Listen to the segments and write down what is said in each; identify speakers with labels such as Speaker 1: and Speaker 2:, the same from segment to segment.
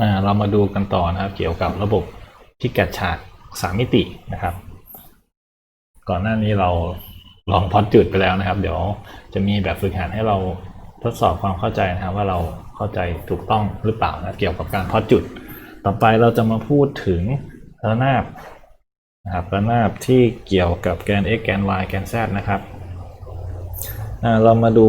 Speaker 1: อ่าเรามาดูกันต่อนะครับ เกี่ยวกับระบบพิกัดฉากสามมิตินะครับ ก่อนหน้านี้เราลองพอดจุดไปแล้วนะครับ เดี๋ยวจะมีแบบฝึกหัดให้เราทดสอบความเข้าใจนะครับ ว่าเราเข้าใจถูกต้องหรือเปล่านะเกี่ยวกับการพอดจุด ต่อไปเราจะมาพูดถึงระนาบนะครับระนาบที่เกี่ยวกับแกน x แกน y แกน z นะครับอ่าเรามาดู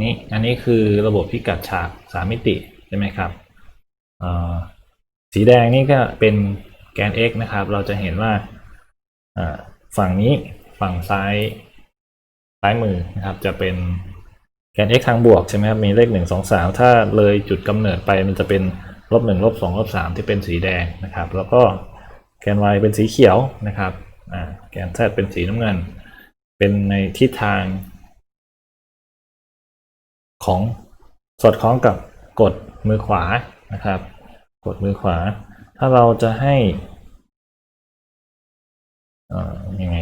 Speaker 1: นี่อันนี้คือระบบพิกัดฉากสามมิติใช่ไหมครับสีแดงนี่ก็เป็นแกน x นะครับ เราจะเห็นว่าฝั่งนี้ฝั่งซ้ายซ้ายมือนะครับ จะเป็นแกน x ทางบวกใช่ไหมครับ มีเลขหนึ่งสองสามถ้าเลยจุดกำเนิดไปมันจะเป็นลบหนึ่งลบสองลบสามที่เป็นสีแดงนะครับ แล้วก็แกน y เป็นสีเขียวนะครับแกน z เป็นสีน้ำเงิน เป็นในทิศทาง ของสอดคล้องกับกดมือขวานะครับ กดมือขวา ถ้าเราจะให้อ่อยังไง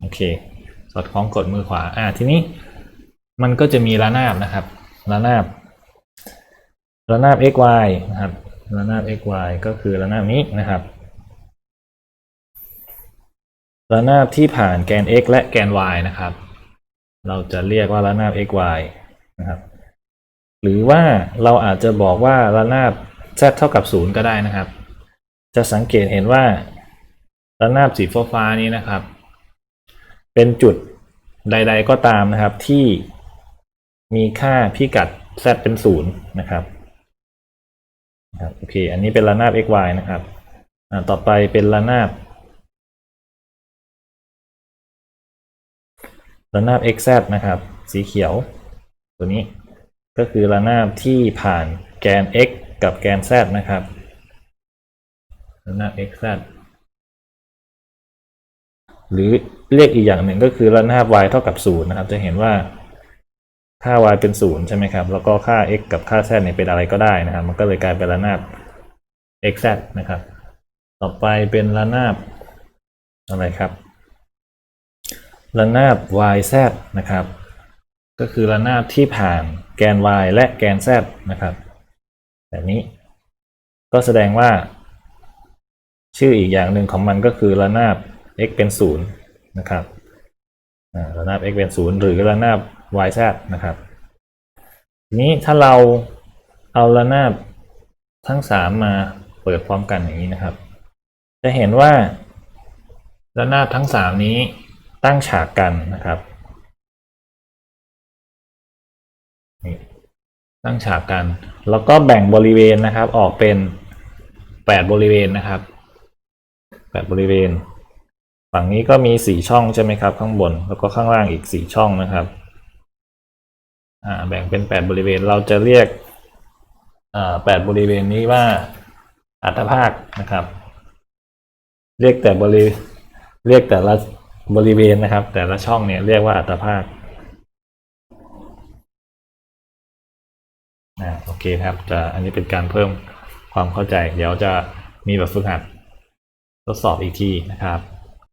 Speaker 1: โอเค สอดคล้องกดมือขวาอ่าทีนี้มันก็จะมีระนาบนะครับระนาบระนาบ x y นะครับระนาบ x y ก็คือระนาบนี้นะครับระนาบที่ผ่านแกน x และแกน y นะครับ เราจะเรียกว่าระนาบ x y นะครับ หรือว่าเราอาจจะบอกว่าระนาบ z เท่ากับศูนย์ก็ได้นะครับ จะสังเกตเห็นว่าระนาบสีฟ้าๆนี้นะครับ เป็นจุดใด ๆ ก็ตามนะครับที่มีค่าพิกัด z เป็นศูนย์นะครับโอเค อันนี้เป็นระนาบ x y นะครับต่อไปเป็นระนาบระนาบ x z นะครับ สีเขียวตัวนี้ ก็คือระนาบที่ผ่านแกน x กับแกน z นะครับระนาบ x z หรือเรียกอีกอย่างหนึ่งก็คือระนาบ y เท่ากับ0นะครับ จะเห็นว่าค่า y เป็น 0 ใช่ไหมครับ แล้วก็ค่า x กับค่า z เนี่ยเป็นอะไรก็ได้นะครับ มันก็เลยกลายเป็นระนาบ x z นะครับ ต่อไปเป็นระนาบอะไรครับ ระนาบ y z นะครับ ก็คือระนาบที่ผ่านแกน y และแกน z นะครับ แบบนี้ ก็แสดงว่า ชื่ออีกอย่างหนึ่งของมันก็คือระนาบ x เป็นศูนย์นะครับระนาบ x เป็นศูนย์หรือระนาบ y z นะครับ ทีนี้ถ้าเราเอาระนาบทั้งสามมาเปิดพร้อมกันอย่างนี้นะครับ จะเห็นว่าระนาบทั้งสามนี้ตั้งฉากกันนะครับ นี่ตั้งฉากกัน แล้วก็แบ่งบริเวณนะครับ ออกเป็นแปดบริเวณนะครับแปดบริเวณ ฝั่งนี้ก็มีสี่ช่องใช่ไหมครับ ข้างบนแล้วก็ข้างล่างอีกสี่ช่องนะครับอ่าแบ่งเป็นแปดบริเวณเราจะเรียกอ่าแปดบริเวณนี้ว่าอัตภาคนะครับ เรียกแต่บริเรียกแต่ละบริเวณนะครับ แต่ละช่องเนี่ยเรียกว่าอัตภาค เคครับจะอันนี้เป็นการเพิ่มความเข้าใจ เดี๋ยวจะมีแบบฝึกหัดทดสอบอีกทีนะครับ